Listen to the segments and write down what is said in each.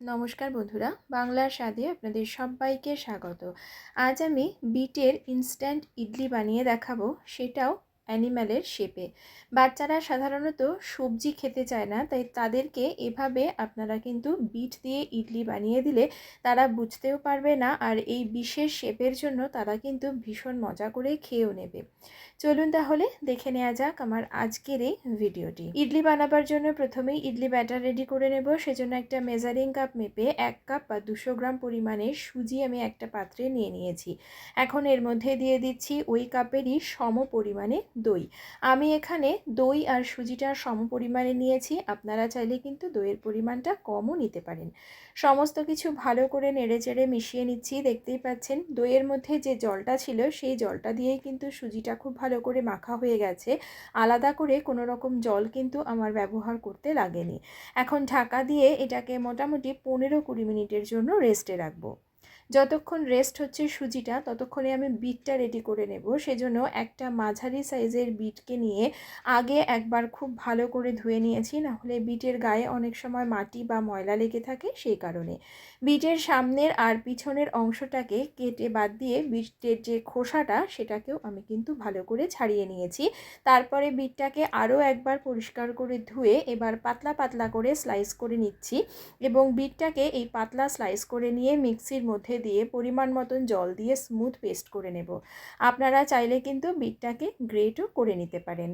নমস্কার বন্ধুরা, বাংলার স্বাদে আপনাদের সবাইকে স্বাগত। আজ আমি বিটের ইনস্ট্যান্ট ইডলি বানিয়ে দেখাবো, সেটাও অ্যানিম্যালের শেপে। বাচ্চারা সাধারণত সবজি খেতে চায় না, তাই তাদেরকে এভাবে আপনারা কিন্তু বিট দিয়ে ইডলি বানিয়ে দিলে তারা বুঝতেও পারবে না আর এই বিশেষ শেপের জন্য তারা কিন্তু ভীষণ মজা করে খেয়েও নেবে। চলুন তাহলে দেখে নেওয়া যাক আমার আজকের এই ভিডিওটি। ইডলি বানাবার জন্য প্রথমেই ইডলি ব্যাটার রেডি করে নেব। সেজন্য একটা মেজারিং কাপ মেপে এক কাপ বা দুশো গ্রাম পরিমাণে সুজি আমি একটা পাত্রে নিয়ে নিয়েছি। এখন এর মধ্যে দিয়ে দিচ্ছি ওই কাপেরই সম পরিমাণে দই। আমি এখানে দই আর সুজিটা সম পরিমাণে নিয়েছি। আপনারা চাইলে কিন্তু দইয়ের পরিমাণটা কমও নিতে পারেন। সমস্ত কিছু ভালো করে নেড়ে চেড়ে মিশিয়ে নিচ্ছি, দেখতেই পাচ্ছেন। দইয়ের মধ্যে যে জলটা ছিল, সেই জলটা দিয়েই কিন্তু সুজিটা খুব ভালো করে মাখা হয়ে গেছে। আলাদা করে কোনো রকম জল কিন্তু আমার ব্যবহার করতে লাগেনি। এখন ঢাকা দিয়ে এটাকে মোটামুটি পনেরো কুড়ি মিনিটের জন্য রেস্টে রাখব। যতক্ষণ রেস্ট হচ্ছে সুজিটা, ততক্ষণে আমি বিটটা রেডি করে নেব। সেজন্য একটা মাঝারি সাইজের বিটকে নিয়ে আগে একবার খুব ভালো করে ধুয়ে নিয়েছি, নাহলে বিটের গায়ে অনেক সময় মাটি বা ময়লা লেগে থাকে সেই কারণে। বিটের সামনের আর পিছনের অংশটাকে কেটে বাদ দিয়ে বিটের যে খোসাটা, সেটাকেও আমি কিন্তু ভালো করে ছাড়িয়ে নিয়েছি। তারপরে বিটটাকে আরও একবার পরিষ্কার করে ধুয়ে এবার পাতলা পাতলা করে স্লাইস করে নিচ্ছি এবং বিটটাকে এই পাতলা স্লাইস করে নিয়ে মিক্সির মধ্যে দিয়ে পরিমাণ মতন জল দিয়ে স্মুথ পেস্ট করে নেব। আপনারা চাইলে কিন্তু বিটটাকে গ্রেটও করে নিতে পারেন।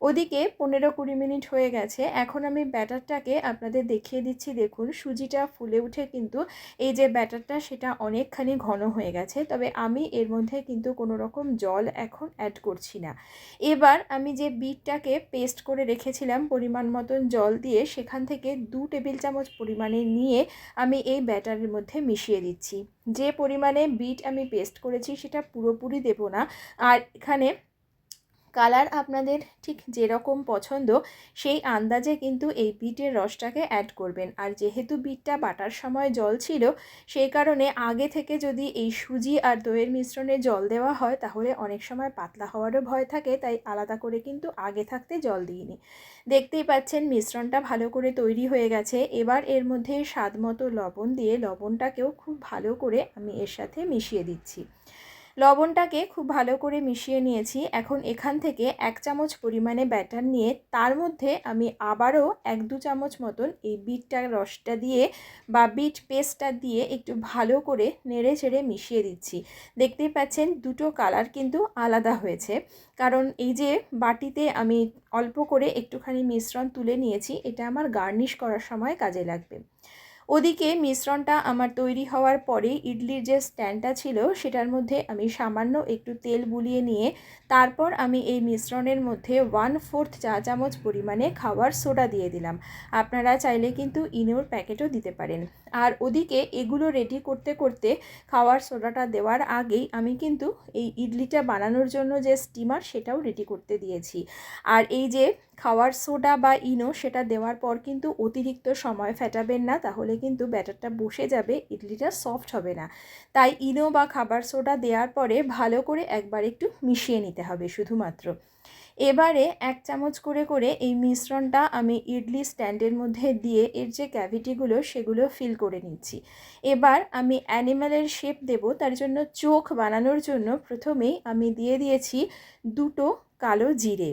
ওদিকে পনেরো কুড়ি মিনিট হয়ে গেছে। এখন আমি ব্যাটারটাকে আপনাদের দেখিয়ে দিচ্ছি। দেখুন, সুজিটা ফুলে উঠে কিন্তু এই যে ব্যাটারটা, সেটা অনেকখানি ঘন হয়ে গেছে। তবে আমি এর মধ্যে কিন্তু কোনো রকম জল এখন অ্যাড করছি না। এবার আমি যে বিটটাকে পেস্ট করে রেখেছিলাম পরিমাণ মতন জল দিয়ে, সেখান থেকে দু টেবিল চামচ পরিমাণে নিয়ে আমি এই ব্যাটারের মধ্যে মিশিয়ে দিচ্ছি। যে পরিমাণে বিট আমি পেস্ট করেছি, সেটা পুরোপুরি দেব না। আর এখানে কালার আপনাদের ঠিক যেরকম পছন্দ, সেই আন্দাজে কিন্তু এই বিটের রসটাকে অ্যাড করবেন। আর যেহেতু বিটটা বাটার সময় জল ছিল, সেই কারণে আগে থেকে যদি এই সুজি আর দইয়ের মিশ্রণে জল দেওয়া হয়, তাহলে অনেক সময় পাতলা হওয়ারও ভয় থাকে, তাই আলাদা করে কিন্তু আগে থাকতে জল দিইনি। দেখতেই পাচ্ছেন মিশ্রণটা ভালো করে তৈরি হয়ে গেছে। এবার এর মধ্যে স্বাদ মতো লবণ দিয়ে লবণটাকেও খুব ভালো করে আমি এর সাথে মিশিয়ে দিচ্ছি। লবণটাকে খুব ভালো করে মিশিয়ে নিয়েছি। এখন এখান থেকে এক চামচ পরিমাণে ব্যাটার নিয়ে তার মধ্যে আমি আবারও এক দু চামচ মতন এই বিটটার রসটা দিয়ে বা বিট পেস্টটা দিয়ে একটু ভালো করে নেড়ে চেড়ে মিশিয়ে দিচ্ছি। দেখতেই পাচ্ছেন দুটো কালার কিন্তু আলাদা হয়েছে। কারণ এই যে বাটিতে আমি অল্প করে একটুখানি মিশ্রণ তুলে নিয়েছি, এটা আমার গার্নিশ করার সময় কাজে লাগবে। ওদিকে মিশ্রণটা আমার তৈরি হওয়ার পরে ইডলির যে স্ট্যান্ডটা ছিল, সেটার মধ্যে আমি সামান্য একটু তেল বুলিয়ে নিয়ে, তারপর আমি এই মিশ্রণের মধ্যে ওয়ান ফোর্থ চা চামচ পরিমাণে খাওয়ার সোডা দিয়ে দিলাম। আপনারা চাইলে কিন্তু ইনোর প্যাকেটও দিতে পারেন। আর ওদিকে এগুলো রেডি করতে করতে খাওয়ার সোডাটা দেওয়ার আগেই আমি কিন্তু এই ইডলিটা বানানোর জন্য যে স্টিমার সেটাও রেডি করতে দিয়েছি। আর এই যে খাওয়ার সোডা বা ইনো সেটা দেওয়ার পর কিন্তু অতিরিক্ত সময় ফেটাবেন না, তাহলে কিন্তু ব্যাটারটা বসে যাবে, ইডলিটা সফট হবে না। তাই ইনো বা খাবার সোডা দেওয়ার পরে ভালো করে একবার একটু মিশিয়ে নিতে হবে শুধুমাত্র। এবারে এক চামচ করে করে এই মিশ্রণটা আমি ইডলি স্ট্যান্ডের মধ্যে দিয়ে এর যে ক্যাভিটিগুলো সেগুলো ফিল করে নিচ্ছি। এবার আমি অ্যানিম্যালের শেপ দেব, তার জন্য চোখ বানানোর জন্য প্রথমেই আমি দিয়ে দিয়েছি দুটো কালো জিরে।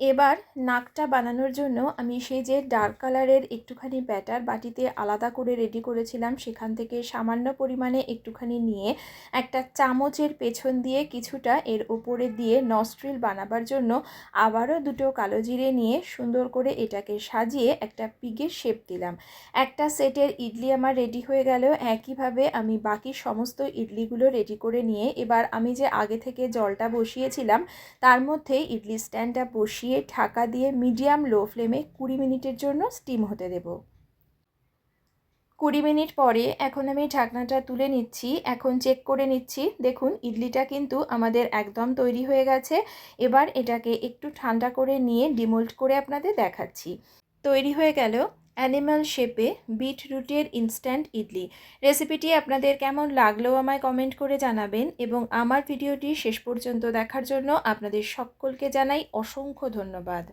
এবার নাকটা বানানোর জন্য আমি সেই যে ডার্ক কালারের একটুখানি ব্যাটার বাটিতে আলাদা করে রেডি করেছিলাম, সেখান থেকে সামান্য পরিমাণে একটুখানি নিয়ে একটা চামচের পেছন দিয়ে কিছুটা এর ওপরে দিয়ে নস্ট্রিল বানাবার জন্য আবারও দুটো কালো জিরে নিয়ে সুন্দর করে এটাকে সাজিয়ে একটা পিগের শেপ দিলাম। একটা সেটের ইডলি আমার রেডি হয়ে গেল, একইভাবে আমি বাকি সমস্ত ইডলিগুলো রেডি করে নিয়ে এবার আমি যে আগে থেকে জলটা বসিয়েছিলাম, তার মধ্যে ইডলি স্ট্যান্ডটা বসিয়ে বসিয়ে ঢাকা দিয়ে মিডিয়াম লো ফ্লেমে কুড়ি মিনিটের জন্য স্টিম হতে দেব। কুড়ি মিনিট পরে এখন আমি ঢাকনাটা তুলে নিচ্ছি, এখন চেক করে নিচ্ছি। দেখুন, ইডলিটা কিন্তু আমাদের একদম তৈরি হয়ে গেছে। এবার এটাকে একটু ঠান্ডা করে নিয়ে ডিমোল্ড করে আপনাদের দেখাচ্ছি। তৈরি হয়ে গেল। অ্যানিম্যাল শেপে বিট রুটের ইনস্ট্যান্ট ইডলি। রেসিপিটি আপনাদের কেমন লাগল আমায় কমেন্ট করে জানাবেন এবং আমার ভিডিওটি শেষ পর্যন্ত দেখার জন্য আপনাদের সকলকে জানাই অসংখ্য ধন্যবাদ।